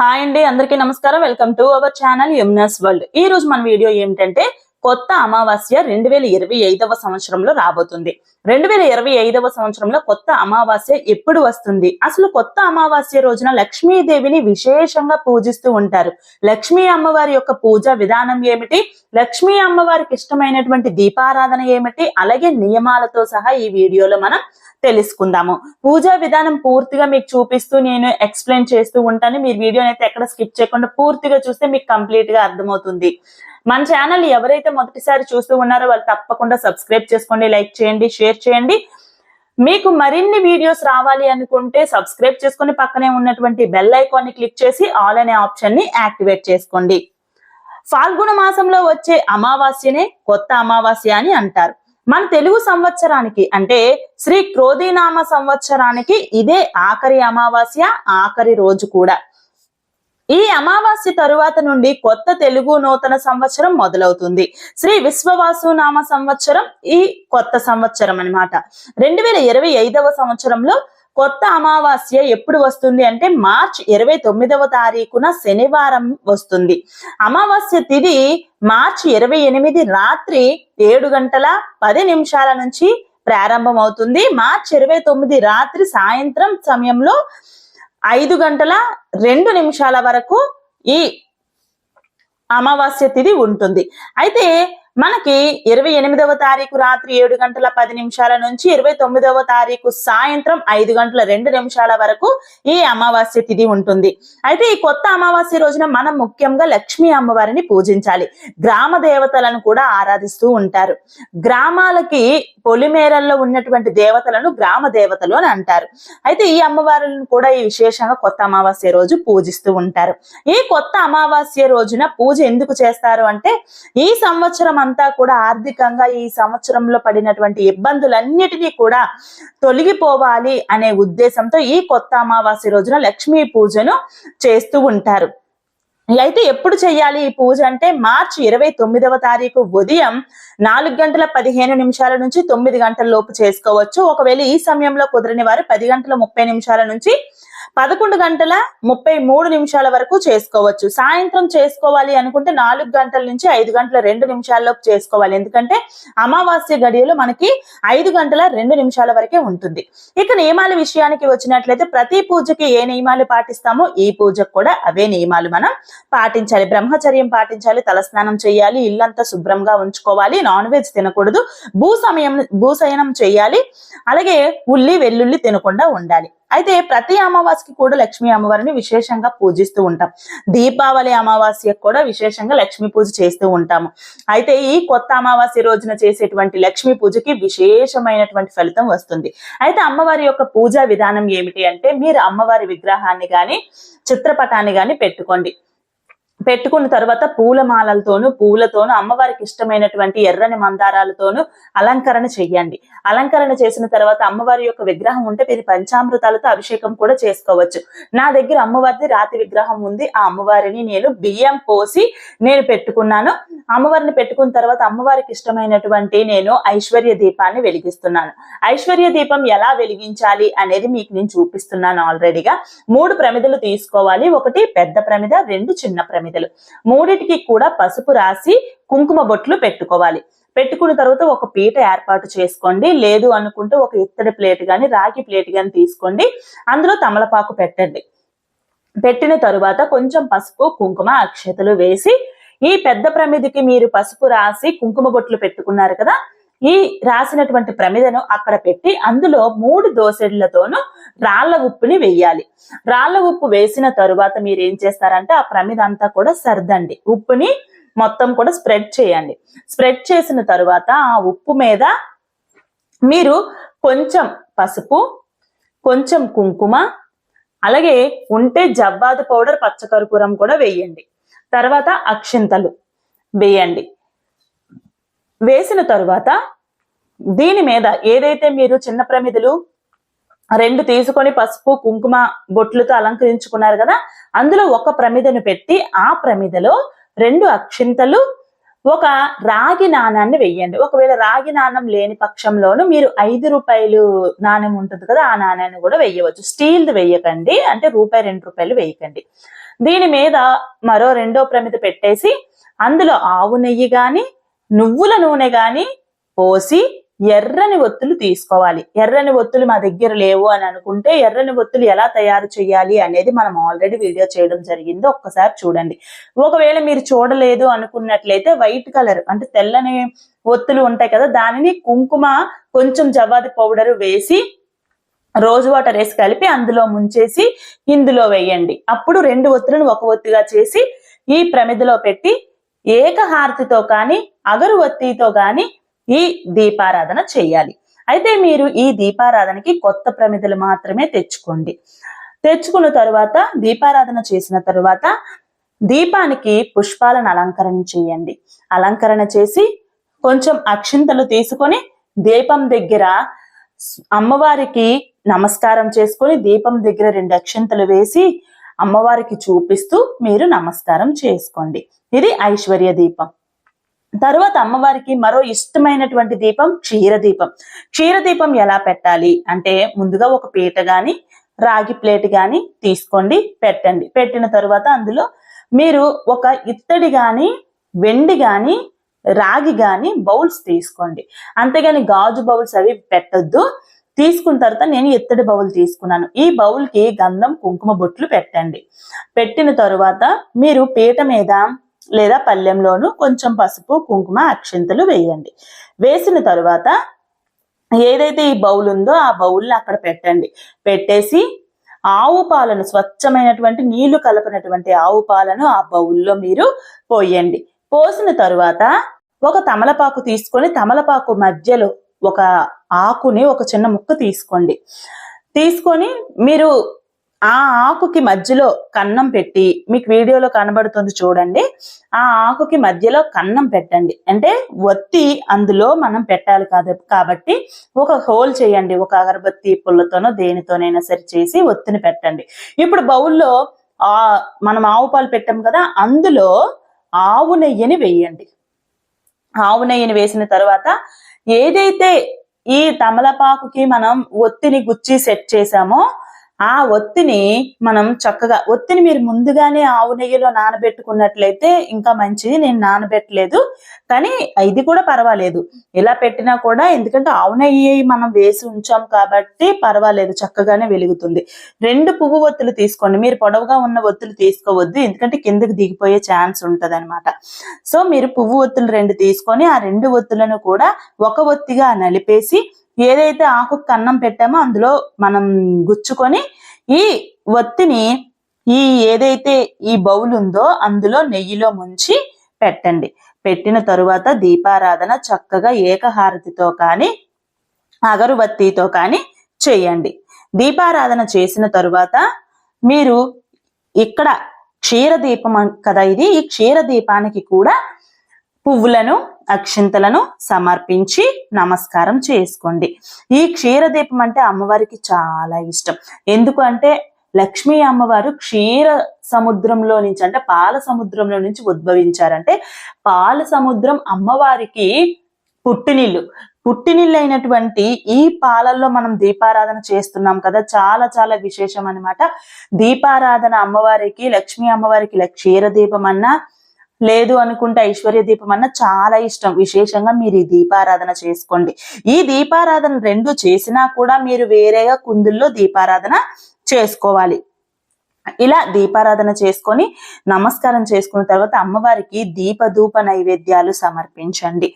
Hi అండి అందరికీ నమస్కారం. Welcome to our channel Yamuna's world. ఈ రోజు మన వీడియో ఏమిటంటే కొత్త అమావాస్య రెండు వేల ఇరవై ఐదవ సంవత్సరంలో రాబోతుంది. రెండు వేల ఇరవై ఐదవ సంవత్సరంలో కొత్త అమావాస్య ఎప్పుడు వస్తుంది? అసలు కొత్త అమావాస్య రోజున లక్ష్మీదేవిని విశేషంగా పూజిస్తూ ఉంటారు. లక్ష్మీ అమ్మవారి యొక్క పూజ విధానం ఏమిటి? లక్ష్మీ అమ్మవారికి ఇష్టమైనటువంటి దీపారాధన ఏమిటి? అలాగే నియమాలతో సహా ఈ వీడియోలో మనం తెలుసుకుందాము. పూజా విధానం పూర్తిగా మీకు చూపిస్తూ నేను ఎక్స్ప్లెయిన్ చేస్తూ ఉంటాను. మీరు వీడియోని అయితే ఎక్కడ స్కిప్ చేయకుండా పూర్తిగా చూస్తే మీకు కంప్లీట్గా అర్థమవుతుంది. మన ఛానల్ ఎవరైతే మొదటిసారి చూస్తూ ఉన్నారో వాళ్ళు తప్పకుండా సబ్స్క్రైబ్ చేసుకోండి లైక్ చేయండి షేర్ చేయండి. మీకు మరిన్ని వీడియోస్ రావాలి అనుకుంటే సబ్స్క్రైబ్ చేసుకుని పక్కనే ఉన్నటువంటి బెల్ ఐకాన్ని క్లిక్ చేసి ఆల్ అనే ఆప్షన్ని యాక్టివేట్ చేసుకోండి. ఫాల్గుణ మాసంలో వచ్చే అమావాస్యనే కొత్త అమావాస్య అని అంటారు. మన తెలుగు సంవత్సరానికి అంటే శ్రీ క్రోధీనామ సంవత్సరానికి ఇదే ఆఖరి అమావాస్య ఆఖరి రోజు కూడా. ఈ అమావాస్య తరువాత నుండి కొత్త తెలుగు నూతన సంవత్సరం మొదలవుతుంది. శ్రీ విశ్వవాసు నామ సంవత్సరం ఈ కొత్త సంవత్సరం అన్నమాట. రెండు వేల ఇరవై ఐదవ సంవత్సరంలో కొత్త అమావాస్య ఎప్పుడు వస్తుంది అంటే మార్చ్ ఇరవై తొమ్మిదవ తారీఖున శనివారం వస్తుంది. అమావాస్య తిథి మార్చి ఇరవై ఎనిమిది రాత్రి ఏడు గంటల పది నిమిషాల నుంచి ప్రారంభం అవుతుంది మార్చి ఇరవై తొమ్మిది రాత్రి సాయంత్రం సమయంలో ఐదు గంటల రెండు నిమిషాల వరకు ఈ అమావాస్య తిథి ఉంటుంది. అయితే మనకి ఇరవై ఎనిమిదవ తారీఖు రాత్రి ఏడు గంటల పది నిమిషాల నుంచి ఇరవై తొమ్మిదవ తారీఖు సాయంత్రం ఐదు గంటల రెండు నిమిషాల వరకు ఈ అమావాస్య తిథి ఉంటుంది. అయితే ఈ కొత్త అమావాస్య రోజున మనం ముఖ్యంగా లక్ష్మీ అమ్మవారిని పూజించాలి. గ్రామ దేవతలను కూడా ఆరాధిస్తూ ఉంటారు. గ్రామాలకి పొలిమేరల్లో ఉన్నటువంటి దేవతలను గ్రామ దేవతలు అని అంటారు. అయితే ఈ అమ్మవారులను కూడా ఈ విశేషంగా కొత్త అమావాస్య రోజు పూజిస్తూ ఉంటారు. ఈ కొత్త అమావాస్య రోజున పూజ ఎందుకు చేస్తారు అంటే ఈ సంవత్సరం అంతా కూడా ఆర్థికంగా ఈ సంవత్సరంలో పడినటువంటి ఇబ్బందులన్నిటినీ కూడా తొలగిపోవాలి అనే ఉద్దేశంతో ఈ కొత్త అమావాస్య రోజున లక్ష్మీ పూజను చేస్తూ ఉంటారు. అయితే ఎప్పుడు చేయాలి ఈ పూజ అంటే మార్చి ఇరవై తొమ్మిదవ తారీఖు ఉదయం నాలుగు గంటల పదిహేను నిమిషాల నుంచి తొమ్మిది గంటల లోపు చేసుకోవచ్చు. ఒకవేళ ఈ సమయంలో కుదరని వారు పది గంటల ముప్పై నిమిషాల నుంచి పదకొండు గంటల ముప్పై మూడు నిమిషాల వరకు చేసుకోవచ్చు. సాయంత్రం చేసుకోవాలి అనుకుంటే నాలుగు గంటల నుంచి ఐదు గంటల రెండు నిమిషాల్లోపు చేసుకోవాలి. ఎందుకంటే అమావాస్య గడియలు మనకి ఐదు గంటల రెండు నిమిషాల వరకే ఉంటుంది. ఇక నియమాల విషయానికి వచ్చినట్లయితే ప్రతి పూజకి ఏ నియమాలు పాటిస్తామో ఈ పూజకు కూడా అవే నియమాలు మనం పాటించాలి. బ్రహ్మచర్యం పాటించాలి తలస్నానం చేయాలి ఇల్లంతా శుభ్రంగా ఉంచుకోవాలి నాన్ వెజ్ తినకూడదు భూ సమయం భూశయనం చేయాలి అలాగే ఉల్లి వెల్లుల్లి తినకుండా ఉండాలి. అయితే ప్రతి అమావాస్యకి కూడా లక్ష్మీ అమ్మవారిని విశేషంగా పూజిస్తూ ఉంటాం. దీపావళి అమావాస్యకు కూడా విశేషంగా లక్ష్మీ పూజ చేస్తూ ఉంటాము. అయితే ఈ కొత్త అమావాస్య రోజున చేసేటువంటి లక్ష్మీ పూజకి విశేషమైనటువంటి ఫలితం వస్తుంది. అయితే అమ్మవారి యొక్క పూజా విధానం ఏమిటి అంటే మీరు అమ్మవారి విగ్రహాన్ని గాని చిత్రపటాన్ని గాని పెట్టుకోండి. పెట్టుకున్న తర్వాత పూలమాలలతోనూ పూలతోనూ అమ్మవారికి ఇష్టమైనటువంటి ఎర్రని మందారాలతోనూ అలంకరణ చెయ్యండి. అలంకరణ చేసిన తర్వాత అమ్మవారి యొక్క విగ్రహం ఉంటే మీరు పంచామృతాలతో అభిషేకం కూడా చేసుకోవచ్చు. నా దగ్గర అమ్మవారిది రాతి విగ్రహం ఉంది. ఆ అమ్మవారిని నేను బియ్యం పోసి నేను పెట్టుకున్నాను. అమ్మవారిని పెట్టుకున్న తర్వాత అమ్మవారికి ఇష్టమైనటువంటి నేను ఐశ్వర్య దీపాన్ని వెలిగిస్తున్నాను. ఐశ్వర్య దీపం ఎలా వెలిగించాలి అనేది మీకు నేను చూపిస్తున్నాను ఆల్రెడీగా. మూడు ప్రమిదలు తీసుకోవాలి. ఒకటి పెద్ద ప్రమిద రెండు చిన్న ప్రమిద. ప్రమిదలు మూడిటికి కూడా పసుపు రాసి కుంకుమ బొట్లు పెట్టుకోవాలి. పెట్టుకున్న తర్వాత ఒక పీట ఏర్పాటు చేసుకోండి. లేదు అనుకుంటే ఒక ఇత్తడి ప్లేట్ కానీ రాగి ప్లేట్ కానీ తీసుకోండి. అందులో తమలపాకు పెట్టండి. పెట్టిన తరువాత కొంచెం పసుపు కుంకుమ అక్షతలు వేసి ఈ పెద్ద ప్రమిదికి మీరు పసుపు రాసి కుంకుమ బొట్లు పెట్టుకున్నారు కదా ఈ రాసినటువంటి ప్రమిదను అక్కడ పెట్టి అందులో మూడు దోసెళ్ళతోనూ రాళ్ళ ఉప్పుని వెయ్యాలి రాళ్ళ ఉప్పు వేసిన తరువాత మీరు ఏం చేస్తారంటే ఆ ప్రమిద అంతా కూడా సర్దండి. ఉప్పుని మొత్తం కూడా స్ప్రెడ్ చేయండి. స్ప్రెడ్ చేసిన తరువాత ఆ ఉప్పు మీద మీరు కొంచెం పసుపు కొంచెం కుంకుమ అలాగే ఉంటే జవ్వాదు పౌడర్ పచ్చకర్పూరం కూడా వేయండి. తర్వాత అక్షింతలు వేయండి. వేసిన తరువాత దీని మీద ఏదైతే మీరు చిన్న ప్రమిదలు రెండు తీసుకొని పసుపు కుంకుమ బొట్లతో అలంకరించుకున్నారు కదా అందులో ఒక ప్రమిదను పెట్టి ఆ ప్రమిదలో రెండు అక్షింతలు ఒక రాగి నాణాన్ని వెయ్యండి. ఒకవేళ రాగి నాణం లేని పక్షంలోనూ మీరు ఐదు రూపాయలు నాణ్యం ఉంటుంది కదా ఆ నాణ్యాన్ని కూడా వెయ్యవచ్చు. స్టీల్ వెయ్యకండి అంటే రూపాయి రెండు రూపాయలు వేయకండి దీని మీద మరో రెండో ప్రమిద పెట్టేసి అందులో ఆవు నెయ్యి కానీ నువ్వుల నూనె గాని పోసి ఎర్రని ఒత్తులు తీసుకోవాలి. ఎర్రని ఒత్తులు మా దగ్గర లేవు అని అనుకుంటే ఎర్రని ఒత్తులు ఎలా తయారు చేయాలి అనేది మనం ఆల్రెడీ వీడియో చేయడం జరిగింది. ఒక్కసారి చూడండి. ఒకవేళ మీరు చూడలేదు అనుకున్నట్లయితే వైట్ కలర్ అంటే తెల్లని ఒత్తులు ఉంటాయి కదా దానిని కుంకుమ కొంచెం జవాది పౌడర్ వేసి రోజు వాటర్ వేసి కలిపి అందులో ముంచేసి ఇందులో వేయండి. అప్పుడు రెండు ఒత్తులను ఒక ఒత్తిగా చేసి ఈ ప్రమిదలో పెట్టి ఏకహారతితో కానీ అగరువత్తితో కానీ ఈ దీపారాధన చేయాలి. అయితే మీరు ఈ దీపారాధనకి కొత్త ప్రమిదలు మాత్రమే తెచ్చుకోండి. తెచ్చుకున్న తరువాత దీపారాధన చేసిన తరువాత దీపానికి పుష్పాలను అలంకరణ చేయండి. అలంకరణ చేసి కొంచెం అక్షింతలు తీసుకొని దీపం దగ్గర అమ్మవారికి నమస్కారం చేసుకొని దీపం దగ్గర రెండు అక్షింతలు వేసి అమ్మవారికి చూపిస్తూ మీరు నమస్కారం చేసుకోండి. ఇది ఐశ్వర్య దీపం. తర్వాత అమ్మవారికి మరో ఇష్టమైనటువంటి దీపం క్షీర దీపం. క్షీర దీపం ఎలా పెట్టాలి అంటే ముందుగా ఒక పీట గాని రాగి ప్లేట్ గాని తీసుకోండి పెట్టండి. పెట్టిన తర్వాత అందులో మీరు ఒక ఇత్తడి గాని వెండి గాని రాగి గాని బౌల్స్ తీసుకోండి. అంతేగాని గాజు బౌల్స్ అవి పెట్టద్దు. తీసుకున్న తర్వాత నేను ఇత్తడి బౌల్ తీసుకున్నాను. ఈ బౌల్కి గంధం కుంకుమ బొట్లు పెట్టండి. పెట్టిన తరువాత మీరు పీట మీద లేదా పళ్ళెంలోనూ కొంచెం పసుపు కుంకుమ అక్షింతలు వేయండి. వేసిన తరువాత ఏదైతే ఈ బౌల్ ఉందో ఆ బౌల్ని అక్కడ పెట్టండి. పెట్టేసి ఆవు పాలను స్వచ్ఛమైనటువంటి నీళ్ళు కలపనటువంటి ఆవు పాలను ఆ బౌల్లో మీరు పోయండి. పోసిన తరువాత ఒక తమలపాకు తీసుకొని తమలపాకు మధ్యలో ఒక ఆకుని ఒక చిన్న ముక్క తీసుకోండి. తీసుకొని మీరు ఆ ఆకుకి మధ్యలో కన్నం పెట్టి మీకు వీడియోలో కనబడుతుంది చూడండి. ఆ ఆకుకి మధ్యలో కన్నం పెట్టండి. అంటే ఒత్తి అందులో మనం పెట్టాలి కాదు కాబట్టి ఒక హోల్ చేయండి. ఒక అగరబత్తి పుల్లతోనో దేనితోనైనా సరి చేసి ఒత్తిని పెట్టండి. ఇప్పుడు బౌల్లో ఆ మనం ఆవు పాలు పెట్టాం కదా అందులో ఆవు నెయ్యిని వేయండి. ఆవు నెయ్యిని వేసిన తర్వాత ఏదైతే ఈ తమలపాకుకి మనం ఒత్తిని గుచ్చి సెట్ చేసామో ఆ ఒత్తిని మనం చక్కగా ఒత్తిని మీరు ముందుగానే ఆవు నెయ్యిలో నానబెట్టుకున్నట్లయితే ఇంకా మంచిది నేను నానబెట్టలేదు. కానీ ఇది కూడా పర్వాలేదు. ఇలా పెట్టినా కూడా ఎందుకంటే ఆవు నెయ్యి మనం వేసి ఉంచాం కాబట్టి పర్వాలేదు చక్కగానే వెలుగుతుంది. రెండు పువ్వు ఒత్తులు తీసుకోండి. మీరు పొడవుగా ఉన్న ఒత్తులు తీసుకోవద్దు ఎందుకంటే కిందకి దిగిపోయే ఛాన్స్ ఉంటది సో మీరు పువ్వు ఒత్తులు రెండు తీసుకొని ఆ రెండు ఒత్తులను కూడా ఒక ఒత్తిగా నలిపేసి ఏదైతే ఆకు కన్నం పెట్టామో అందులో మనం గుచ్చుకొని ఈ ఒత్తిని ఈ ఏదైతే ఈ బౌల్ ఉందో అందులో నెయ్యిలో ముంచి పెట్టండి. పెట్టిన తరువాత దీపారాధన చక్కగా ఏకహారతితో కానీ అగరుబత్తితో కానీ చేయండి. దీపారాధన చేసిన తరువాత మీరు ఇక్కడ క్షీర దీపం కదా ఇది? ఈ క్షీర దీపానికి కూడా పువ్వులను అక్షింతలను సమర్పించి నమస్కారం చేసుకోండి. ఈ క్షీర దీపం అంటే అమ్మవారికి చాలా ఇష్టం. ఎందుకు అంటే లక్ష్మీ అమ్మవారు క్షీర సముద్రంలో నుంచి అంటే పాల సముద్రంలో నుంచి ఉద్భవించారంటే పాల సముద్రం అమ్మవారికి పుట్టినిల్లు. పుట్టినిల్లైనటువంటి ఈ పాలల్లో మనం దీపారాధన చేస్తున్నాం కదా. చాలా చాలా విశేషం అన్నమాట. దీపారాధన అమ్మవారికి లక్ష్మీ అమ్మవారికి క్షీర దీపం అన్నా లేదు అనుకుంటే ఐశ్వర్య దీపం అన్న చాలా ఇష్టం. విశేషంగా మీరు ఈ దీపారాధన చేసుకోండి. ఈ దీపారాధన రెండు చేసినా కూడా మీరు వేరేగా కుందుల్లో దీపారాధన చేసుకోవాలి. ఇలా దీపారాధన చేసుకొని నమస్కారం చేసుకున్న తర్వాత అమ్మవారికి దీపధూప నైవేద్యాలు సమర్పించండి.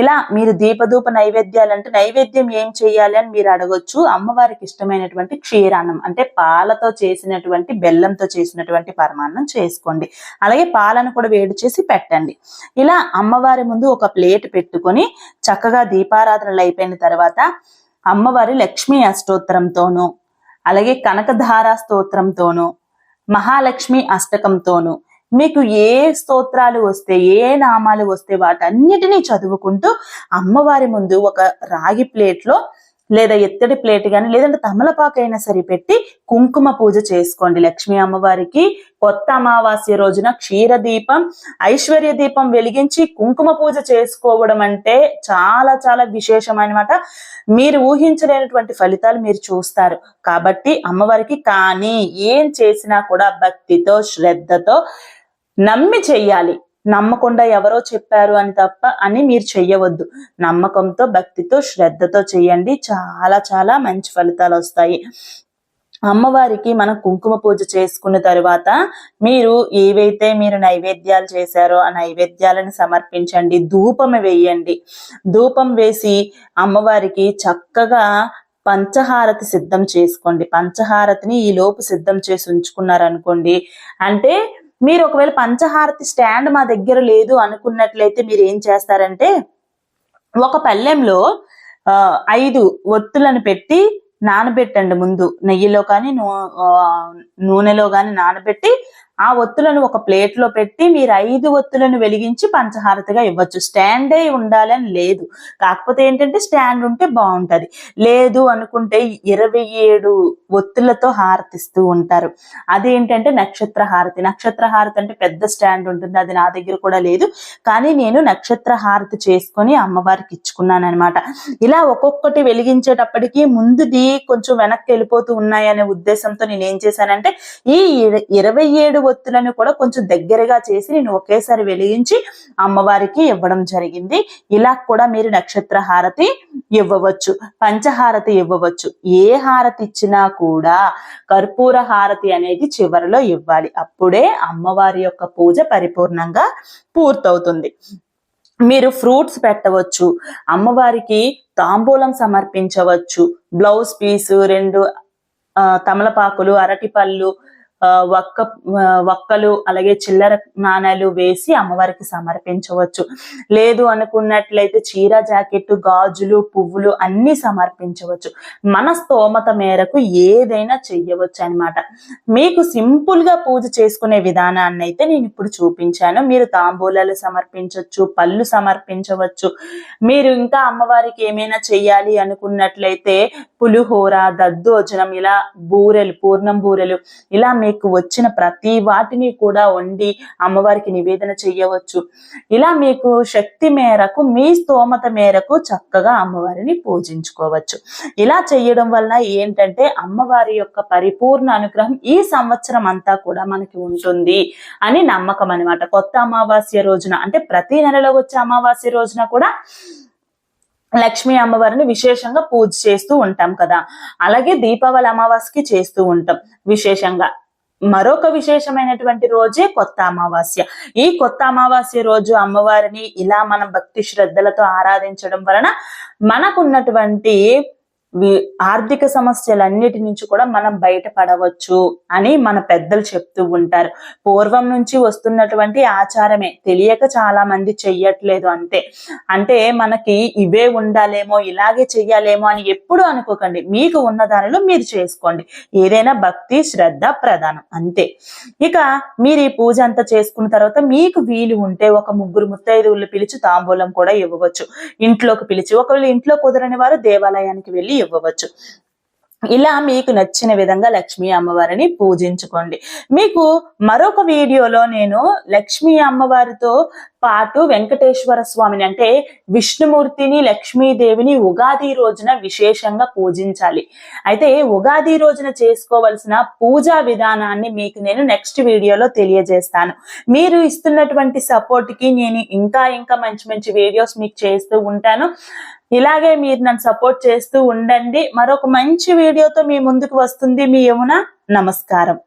ఇలా మీరు దీపధూప నైవేద్యాలు అంటే నైవేద్యం ఏం చేయాలి అని మీరు అడగొచ్చు. అమ్మవారికి ఇష్టమైనటువంటి క్షీరాన్నం అంటే పాలతో చేసినటువంటి బెల్లంతో చేసినటువంటి పరమాన్నం చేసుకోండి. అలాగే పాలను కూడా వేడి చేసి పెట్టండి. ఇలా అమ్మవారి ముందు ఒక ప్లేట్ పెట్టుకొని చక్కగా దీపారాధనలు అయిపోయిన తర్వాత అమ్మవారి లక్ష్మీ అష్టోత్తరంతోనూ అలాగే కనకధార స్తోత్రంతోనూ మహాలక్ష్మి అష్టకంతోనూ మీకు ఏ స్తోత్రాలు వస్తే ఏ నామాలు వస్తే వాటన్నిటినీ చదువుకుంటూ అమ్మవారి ముందు ఒక రాగి ప్లేట్లో లేదా ఎత్తడి ప్లేట్ గాని లేదంటే తమలపాకైనా సరే పెట్టి కుంకుమ పూజ చేసుకోండి లక్ష్మీ అమ్మవారికి. కొత్త అమావాస్య రోజున క్షీర దీపం ఐశ్వర్య దీపం వెలిగించి కుంకుమ పూజ చేసుకోవడం అంటే చాలా చాలా విశేషం అనమాట మీరు ఊహించలేనటువంటి ఫలితాలు మీరు చూస్తారు. కాబట్టి అమ్మవారికి కానీ ఏం చేసినా కూడా భక్తితో శ్రద్ధతో నమ్మి చెయ్యాలి నమ్మకుండా ఎవరో చెప్పారు అని తప్ప అని మీరు చెయ్యవద్దు. నమ్మకంతో భక్తితో శ్రద్ధతో చేయండి. చాలా చాలా మంచి ఫలితాలు వస్తాయి. అమ్మవారికి మనం కుంకుమ పూజ చేసుకున్న తర్వాత మీరు ఏవైతే మీరు నైవేద్యాలు చేశారో ఆ నైవేద్యాలను సమర్పించండి. ధూపం వేయండి. ధూపం వేసి అమ్మవారికి చక్కగా పంచహారతి సిద్ధం చేసుకోండి. పంచహారతిని ఈ లోపు సిద్ధం చేసి ఉంచుకున్నారనుకోండి. అంటే మీరు ఒకవేళ పంచహారతి స్టాండ్ మా దగ్గర లేదు అనుకున్నట్లయితే మీరు ఏం చేస్తారంటే ఒక పల్లెంలో ఆ, ఐదు ఒత్తులను పెట్టి నానబెట్టండి ముందు. నెయ్యిలో కానీ నూనెలో కానీ నానబెట్టి ఆ ఒత్తులను ఒక ప్లేట్లో పెట్టి మీరు ఐదు ఒత్తులను వెలిగించి పంచహారతిగా ఇవ్వచ్చు. స్టాండే ఉండాలని లేదు. కాకపోతే ఏంటంటే స్టాండ్ ఉంటే బాగుంటది. లేదు అనుకుంటే ఇరవై ఏడు ఒత్తులతో హారతిస్తూ ఉంటారు. అదేంటంటే నక్షత్ర హారతి. నక్షత్ర హారతి అంటే పెద్ద స్టాండ్ ఉంటుంది. అది నా దగ్గర కూడా లేదు. కానీ నేను నక్షత్ర హారతి చేసుకొని అమ్మవారికి ఇచ్చుకున్నాను అనమాట ఇలా ఒక్కొక్కటి వెలిగించేటప్పటికి ముందుది కొంచెం వెనక్కి వెళ్ళిపోతూ ఉన్నాయనే ఉద్దేశంతో నేను ఏం చేశానంటే ఈ ఇరవై ఏడు ఒత్తులను కూడా కొంచెం దగ్గరగా చేసి నేను ఒకేసారి వెలిగించి అమ్మవారికి ఇవ్వడం జరిగింది. ఇలా కూడా మీరు నక్షత్ర హారతి ఇవ్వవచ్చు పంచహారతి ఇవ్వవచ్చు. ఏ హారతి ఇచ్చినా కూడా కర్పూర హారతి అనేది చివరిలో ఇవ్వాలి. అప్పుడే అమ్మవారి యొక్క పూజ పరిపూర్ణంగా పూర్తవుతుంది. మీరు ఫ్రూట్స్ పెట్టవచ్చు అమ్మవారికి తాంబూలం సమర్పించవచ్చు బ్లౌజ్ పీసు రెండు తమలపాకులు అరటిపళ్ళు వక్క వక్కలు అలాగే చిల్లర నాణాలు వేసి అమ్మవారికి సమర్పించవచ్చు. లేదు అనుకున్నట్లయితే చీర జాకెట్ గాజులు పువ్వులు అన్ని సమర్పించవచ్చు. మన స్తోమత మేరకు ఏదైనా చెయ్యవచ్చు అన్నమాట. మీకు సింపుల్గా పూజ చేసుకునే విధానాన్ని అయితే నేను ఇప్పుడు చూపించాను. మీరు తాంబూలాలు సమర్పించవచ్చు పళ్ళు సమర్పించవచ్చు. మీరు ఇంకా అమ్మవారికి ఏమైనా చెయ్యాలి అనుకున్నట్లయితే పులిహోర దద్దోజనం ఇలా బూరెలు పూర్ణం బూరెలు ఇలా మీకు వచ్చిన ప్రతి వాటిని కూడా వండి అమ్మవారికి నివేదన చేయవచ్చు. ఇలా మీకు శక్తి మేరకు మీ స్తోమత మేరకు చక్కగా అమ్మవారిని పూజించుకోవచ్చు. ఇలా చేయడం వల్ల ఏంటంటే అమ్మవారి యొక్క పరిపూర్ణ అనుగ్రహం ఈ సంవత్సరం అంతా కూడా మనకి ఉంటుంది అని నమ్మకం అనమాట కొత్త అమావాస్య రోజున అంటే ప్రతి నెలలో వచ్చే అమావాస్య రోజున కూడా లక్ష్మీ అమ్మవారిని విశేషంగా పూజ చేస్తూ ఉంటాం కదా. అలాగే దీపావళి అమావాస్యకి చేస్తూ ఉంటాం. విశేషంగా మరొక విశేషమైనటువంటి రోజే కొత్త అమావాస్య. ఈ కొత్త అమావాస్య రోజు అమ్మవారిని ఇలా మనం భక్తి శ్రద్ధలతో ఆరాధించడం వలన మనకున్నటువంటి ఆర్థిక సమస్యలన్నిటి నుంచి కూడా మనం బయటపడవచ్చు అని మన పెద్దలు చెప్తూ ఉంటారు. పూర్వం నుంచి వస్తున్నటువంటి ఆచారమే. తెలియక చాలా మంది చెయ్యట్లేదు అంతే. అంటే మనకి ఇవే ఉండాలేమో ఇలాగే చెయ్యాలేమో అని ఎప్పుడు అనుకోకండి. మీకు ఉన్న దానిలో మీరు చేసుకోండి. ఏదైనా భక్తి శ్రద్ధ ప్రధానం. అంతే. ఇక మీరు ఈ పూజ అంతా చేసుకున్న తర్వాత మీకు వీలు ఉంటే ఒక ముగ్గురు ముత్తైదువులు పిలిచి తాంబూలం కూడా ఇవ్వవచ్చు. ఇంట్లోకి పిలిచి ఒకవేళ ఇంట్లో కుదరని వారు దేవాలయానికి వెళ్ళి ఇవ్వవచ్చు. ఇలా మీకు నచ్చిన విధంగా లక్ష్మీ అమ్మవారిని పూజించుకోండి. మీకు మరొక వీడియోలో నేను లక్ష్మీ అమ్మవారితో పాటు వెంకటేశ్వర స్వామిని అంటే విష్ణుమూర్తిని లక్ష్మీదేవిని ఉగాది రోజున విశేషంగా పూజించాలి. అయితే ఉగాది రోజున చేసుకోవలసిన పూజా విధానాన్ని మీకు నేను నెక్స్ట్ వీడియోలో తెలియజేస్తాను. మీరు ఇస్తున్నటువంటి సపోర్ట్కి నేను ఇంకా ఇంకా మంచి మంచి వీడియోస్ మీకు చేస్తూ ఉంటాను. ఇలాగే మీరు నన్ను సపోర్ట్ చేస్తూ ఉండండి. మరొక మంచి వీడియోతో మీ ముందుకు వస్తుంది. మీ యమున నమస్కారం.